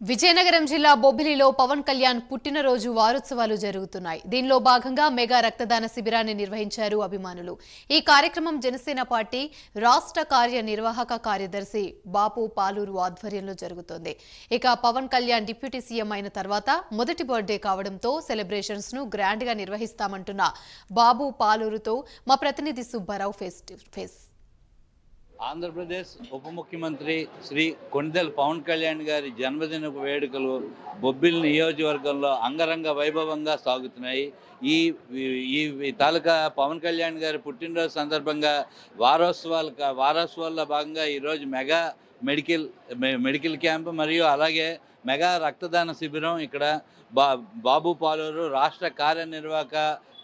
విజయనగరం జిల్లా బొబ్బిలిలో పవన్ కళ్యాణ్ పుట్టినరోజు వారోత్సవాలు జరుగుతున్నాయి. దీనిలో భాగంగా మెగా రక్తదాన శిబిరాన్ని నిర్వహించారు అభిమానులు. ఈ కార్యక్రమం జనసేన పార్టీ రాష్ట్ర కార్యనిర్వాహక కార్యదర్శి బాపు పాలూరు ఆధ్వర్యంలో జరుగుతోంది. ఇక పవన్ కళ్యాణ్ డిప్యూటీ సీఎం అయిన తర్వాత మొదటి బర్త్డే కావడంతో సెలబ్రేషన్స్ను గ్రాండ్గా నిర్వహిస్తామంటున్న బాబు పాలూరుతో మా ప్రతినిధి Subbarao face to face. Andhra Pradesh ఉప ముఖ్యమంత్రి శ్రీ కొణిదెల పవన్ కళ్యాణ్ గారి జన్మదిన వేడుకలు బొబ్బిలి నియోజకవర్గంలో అంగరంగ వైభవంగా సాగుతున్నాయి. ఈ ఈ తాలూకా పవన్ కళ్యాణ్ గారి పుట్టినరోజు సందర్భంగా వారోత్సవాల వారోత్సవాల్లో భాగంగా ఈరోజు మెగా మెడికల్ మెడికల్ క్యాంప్ మరియు అలాగే మెగా రక్తదాన శిబిరం ఇక్కడ బా బాబు పాలూరు రాష్ట్ర కార్యనిర్వాహక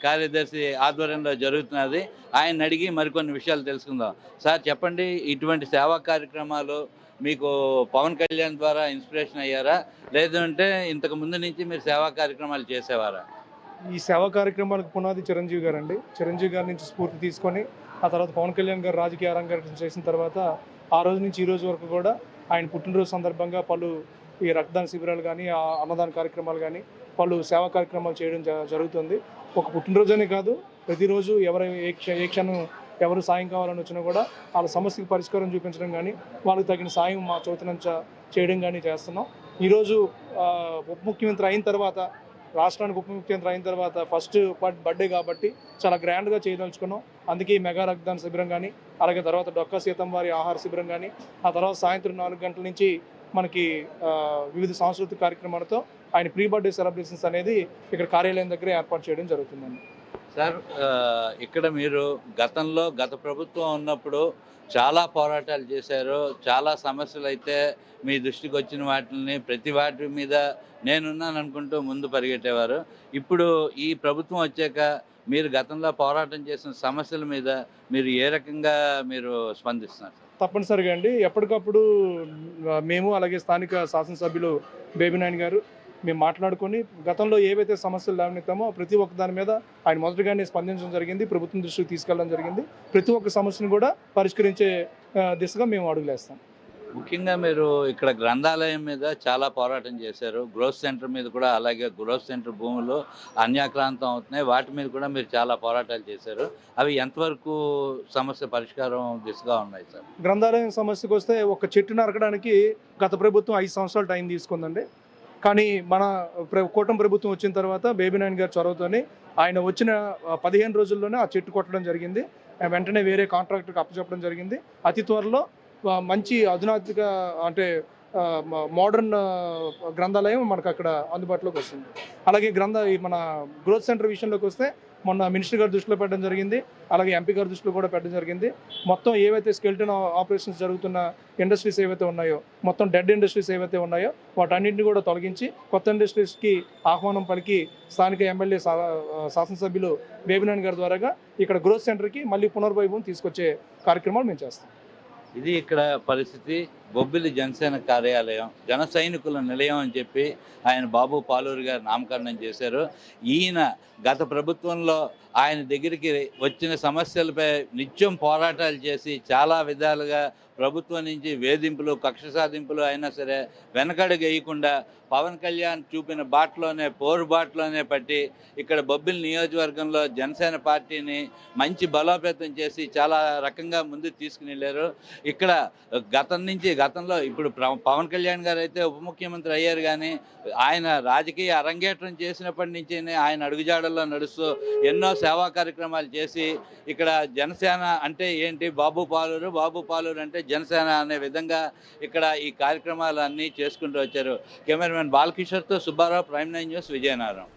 కార్యదర్శి ఆధ్వర్యంలో జరుగుతున్నది. ఆయన అడిగి మరికొన్ని విషయాలు తెలుసుకుందాం. సార్ చెప్పండి ఇటువంటి సేవా కార్యక్రమాలు మీకు పవన్ కళ్యాణ్ ద్వారా ఇన్స్పిరేషన్ అయ్యారా? లేదంటే ఇంతకు ముందు నుంచి మీరు సేవా కార్యక్రమాలు చేసేవారా? ఈ సేవా కార్యక్రమాలకు పునాది చిరంజీవి గారు అండి చిరంజీవి గారి నుంచి స్ఫూర్తి తీసుకొని ఆ తర్వాత పవన్ కళ్యాణ్ గారు రాజకీయ అరంగేట్రం చేసిన తర్వాత ఆ రోజు నుంచి ఈ రోజు వరకు కూడా ఆయన పుట్టినరోజు సందర్భంగా పలు ఈ రక్తదాన శిబిరాలు కానీ ఆ అన్నదాన కార్యక్రమాలు కానీ పలు సేవా కార్యక్రమాలు చేయడం జ- జరుగుతుంది. ఒక పుట్టినరోజనే కాదు ప్రతిరోజు ఎవరు ఏ క్షణం ఎవరు సాయం కావాలని వచ్చినా కూడా వాళ్ళ సమస్యకి పరిష్కారం చూపించడం కానీ వాళ్ళకి తగిన సాయం మా చోతనంచ చేయడం కానీ చేస్తున్నాం. ఈరోజు ఉప ముఖ్యమంత్రి అయిన తర్వాత రాష్ట్రానికి ఉప ముఖ్యమంత్రి అయిన తర్వాత ఫస్ట్ బర్త్డే కాబట్టి చాలా గ్రాండ్గా చేయదలుచుకున్నాం. అందుకే ఈ మెగా రక్తదాన శిబిరం కానీ అలాగే తర్వాత డొక్క సీతం వారి ఆహార శిబిరం కానీ ఆ తర్వాత సాయంత్రం నాలుగు గంటల నుంచి మనకి వివిధ సాంస్కృతిక కార్యక్రమాలతో ఆయన ప్రీ బర్త్డే సెలబ్రేషన్స్ అనేది ఇక్కడ కార్యాలయం దగ్గర ఏర్పాటు చేయడం జరుగుతుందండి. సార్ ఇక్కడ మీరు గతంలో గత ప్రభుత్వం ఉన్నప్పుడు చాలా పోరాటాలు చేశారు. చాలా సమస్యలు అయితే మీ దృష్టికి వచ్చిన వాటిని ప్రతి వాటి మీద నేనున్నాను అనుకుంటూ ముందు పరిగెట్టేవారు. ఇప్పుడు ఈ ప్రభుత్వం వచ్చాక మీరు గతంలో పోరాటం చేసిన సమస్యల మీద మీరు ఏ రకంగా మీరు స్పందిస్తున్నారు తప్పనిసరిగా అండి. ఎప్పటికప్పుడు మేము అలాగే స్థానిక శాసనసభ్యులు బేబీ నాయన్ గారు మేము మాట్లాడుకొని గతంలో ఏవైతే సమస్యలు లేవనెత్తామో ప్రతి ఒక్క దాని మీద ఆయన మొదటిగానే స్పందించడం జరిగింది ప్రభుత్వం దృష్టికి తీసుకెళ్ళడం జరిగింది. ప్రతి ఒక్క సమస్యను కూడా పరిష్కరించే దిశగా మేము అడుగులేస్తాం. ముఖ్యంగా మీరు ఇక్కడ గ్రంథాలయం మీద చాలా పోరాటం చేశారు. గ్రోత్ సెంటర్ మీద కూడా అలాగే గ్రోత్ సెంటర్ భూములు అన్యాక్రాంతం అవుతున్నాయి. వాటి మీద కూడా మీరు చాలా పోరాటాలు చేశారు. అవి ఎంతవరకు సమస్య పరిష్కారం దిశగా ఉన్నాయి సార్? గ్రంథాలయం సమస్యకు వస్తే ఒక చెట్టు నరకడానికి గత ప్రభుత్వం ఐదు సంవత్సరాలు టైం తీసుకుందండి. కానీ మన ప్ర- కూటమి ప్రభుత్వం వచ్చిన తర్వాత బేబీ నాయన్ గారి చొరవతోని ఆయన వచ్చిన పదిహేను రోజుల్లోనే ఆ చెట్టు కొట్టడం జరిగింది. ఆ, వెంటనే వేరే కాంట్రాక్టర్కి అప్పచెప్పడం జరిగింది. అతి త్వరలో మంచి అధునాతిక అంటే మోడర్న్ గ్రంథాలయం మనకు అక్కడ అందుబాటులోకి వస్తుంది. అలాగే గ్రంథ ఈ మన గ్రోత్ సెంటర్ విషయంలోకి వస్తే మొన్న మినిస్టర్ గారి దృష్టిలో పెట్టడం జరిగింది. అలాగే ఎంపీ గారి దృష్టిలో కూడా పెట్టడం జరిగింది. మొత్తం ఏవైతే స్కెల్టన్ ఆపరేషన్స్ జరుగుతున్న ఇండస్ట్రీస్ ఏవైతే ఉన్నాయో మొత్తం డెడ్ ఇండస్ట్రీస్ ఏవైతే ఉన్నాయో వాటన్నింటిని కూడా తొలగించి కొత్త ఇండస్ట్రీస్కి ఆహ్వానం పలికి స్థానిక ఎమ్మెల్యే శాసనసభ్యులు బేబినాయన్ గారి ద్వారాగా ఇక్కడ గ్రోత్ సెంటర్కి మళ్ళీ పునర్వైభవం తీసుకొచ్చే కార్యక్రమాలు మేము చేస్తాం. ఇది ఇక్కడ పరిస్థితి. బొబ్బిలి జనసేన కార్యాలయం జన సైనికుల నిలయం అని చెప్పి ఆయన బాబు పాలూరు గారు నామకరణం చేశారు. ఈయన గత ప్రభుత్వంలో ఆయన దగ్గరికి వచ్చిన సమస్యలపై నిత్యం పోరాటాలు చేసి చాలా విధాలుగా ప్రభుత్వం నుంచి వేధింపులు కక్ష సాధింపులు అయినా సరే వెనకడుగు వేయకుండా పవన్ కళ్యాణ్ చూపిన బాటలోనే పోరు బాటలోనే పట్టి ఇక్కడ బొబ్బిలి నియోజకవర్గంలో జనసేన పార్టీని మంచి బలోపేతం చేసి చాలా రకంగా ముందుకు తీసుకుని వెళ్ళారు. ఇక్కడ గతం నుంచి గతంలో ఇప్పుడు పవన్ కళ్యాణ్ గారు అయితే ఉప ముఖ్యమంత్రి అయ్యారు కానీ ఆయన రాజకీయ అరంగేట్రం చేసినప్పటి నుంచి ఆయన అడుగుజాడల్లో నడుస్తూ ఎన్నో సేవా కార్యక్రమాలు చేసి ఇక్కడ జనసేన అంటే ఏంటి? బాబు పాలూరు బాబు పాలూరు అంటే జనసేన అనే విధంగా ఇక్కడ ఈ కార్యక్రమాలు అన్నీ చేసుకుంటూ వచ్చారు. Cameraman బాలకిషోర్తో Subbarao prime nine news Vizianagaram.